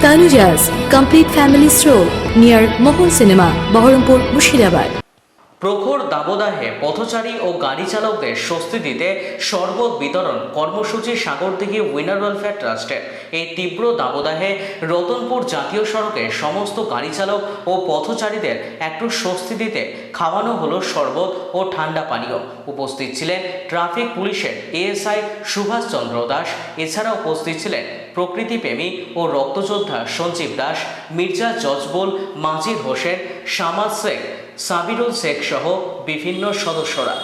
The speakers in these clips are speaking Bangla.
Tanujas Complete Family Stroll near Mohol Cinema, Baharampur, Mushirabad. প্রখর দাবদাহে পথচারী ও গাড়ি চালকদের স্বস্তি দিতে শরবত বিতরণ কর্মসূচি সাগরদিঘি উইনার ওয়েলফেয়ার ট্রাস্টের এই তীব্র দাবদাহে রতনপুর জাতীয় সড়কে সমস্ত গাড়ি চালক ও পথচারীদের একটু স্বস্তি দিতে খাওয়ানো হলো শরবত ও ঠান্ডা পানীয় উপস্থিত ছিলেন ট্রাফিক পুলিশের এএসআই সুভাষচন্দ্র দাস। এছাড়া উপস্থিত ছিলেন প্রকৃতিপ্রেমী ও রক্তযোদ্ধা সঞ্জীব দাস, মির্জা জজবুল মাজির হোসেন শামাল শেখ, সাবিরুল শেখ সহ বিভিন্ন সদস্যরা।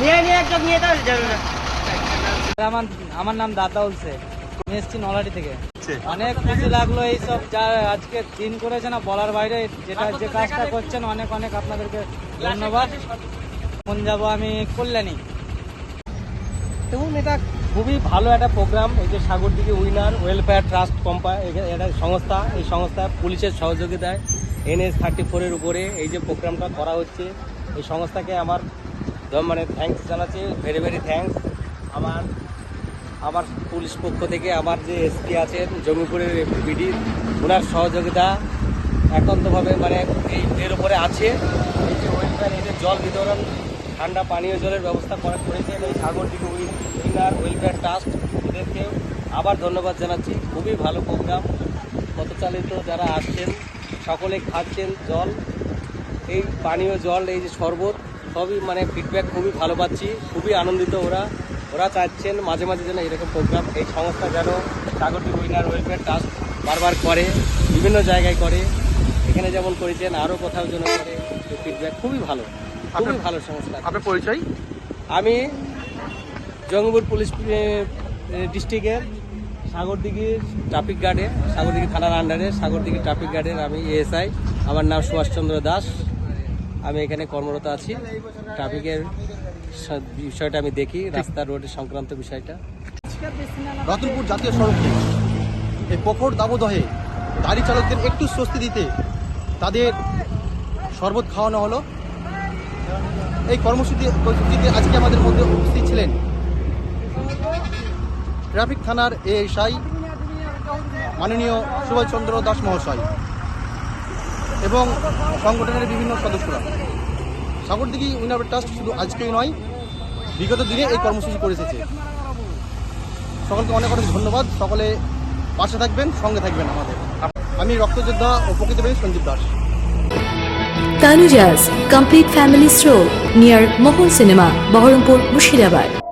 নিয়ে নিয়ে একজন নিয়ে দাও যাবে। না আমার আমার নাম শেখ আমি এসেছি নলাটি থেকে। অনেক খুশি লাগল এইসব যা আজকে দিন করেছে না বলার বাইরে যেটা যে কাজটা করছেন অনেক অনেক আপনাদেরকে ধন্যবাদ। কোন যাব আমি কল্যাণী। দেখুন এটা খুবই ভালো একটা প্রোগ্রাম এই যে Sagardighi winner welfare trust company এটা সংস্থা এই সংস্থা পুলিশের সহযোগিতায় এনএস থার্টি ফোরের উপরে এই যে প্রোগ্রামটা করা হচ্ছে। এই সংস্থাকে আমার মানে থ্যাঙ্কস জানাচ্ছি ভেরি ভেরি থ্যাঙ্কস আমার আমার পুলিশ পক্ষ থেকে আমার যে এসপি আছেন জমিপুরের বিডি ওনার সহযোগিতা একান্তভাবে মানে এই এর উপরে আছে। এই যে ওয়েলফেয়ার যে জল বিতরণ, ঠান্ডা পানীয় জলের ব্যবস্থা করা করেছেন এই সাগরদিঘি উইনার ওয়েলফেয়ার ট্রাস্ট ওদেরকে আবার ধন্যবাদ জানাচ্ছি। খুবই ভালো প্রোগ্রাম পথচালিত যারা আসছেন, সকলে খাচ্ছেন জল। এই পানীয় জল, এই যে শরবত, সবই মানে ফিডব্যাক খুবই ভালো পাচ্ছি। খুবই আনন্দিত ওরা। ওরা চাচ্ছেন মাঝে মাঝে যেন এরকম প্রোগ্রাম এই সংস্থা যেন সাগরটি উইনার ওয়েলফেয়ার ট্রাস্ট বারবার করে বিভিন্ন জায়গায় করে। এখানে যেমন করেছেন আরও কোথাও যেন করে ফিডব্যাক খুবই ভালো। খুবই ভালো সংস্থা। আপনার পরিচয়? আমি জঙ্গিপুর পুলিশ ডিস্ট্রিক্টের সাগরদিঘি ট্রাফিক গার্ডে সাগরদিঘি থানার আন্ডারে সাগরদিঘি ট্রাফিক গার্ডের আমি এএসআই আমার নাম সুভাষচন্দ্র দাস। আমি এখানে কর্মরত আছি। ট্রাফিকের বিষয়টা আমি দেখি রাস্তা রোডের সংক্রান্ত বিষয়টা। রতনপুর জাতীয় সড়কে এই প্রখর দাবদহে গাড়ি চালকদের একটু স্বস্তি দিতে তাদের শরবত খাওয়ানো হলো। এই কর্মসূচিতে আজকে আমাদের মধ্যে উপস্থিত ছিলেন ট্রাফিক থানার এএসআই মাননীয় সুভাষচন্দ্র দাস মহাশয়। এবং সংগঠনের বিভিন্ন সদস্যরা। সাগরদিঘি উইনার ট্রাস্ট শুধু আজকেই নয়, বিগত দিনে এই কর্মসূচি করে এসেছে। সকলকে অনেক অনেক ধন্যবাদ। সকলে পাশে থাকবেন, সঙ্গে থাকবেন আমাদের। আমি রক্তযোদ্ধা ও প্রকৃতপ্রেমী Sanjib Das. Tanujas complete family Stroll near Mohol cinema, Baharampur Mushirabad.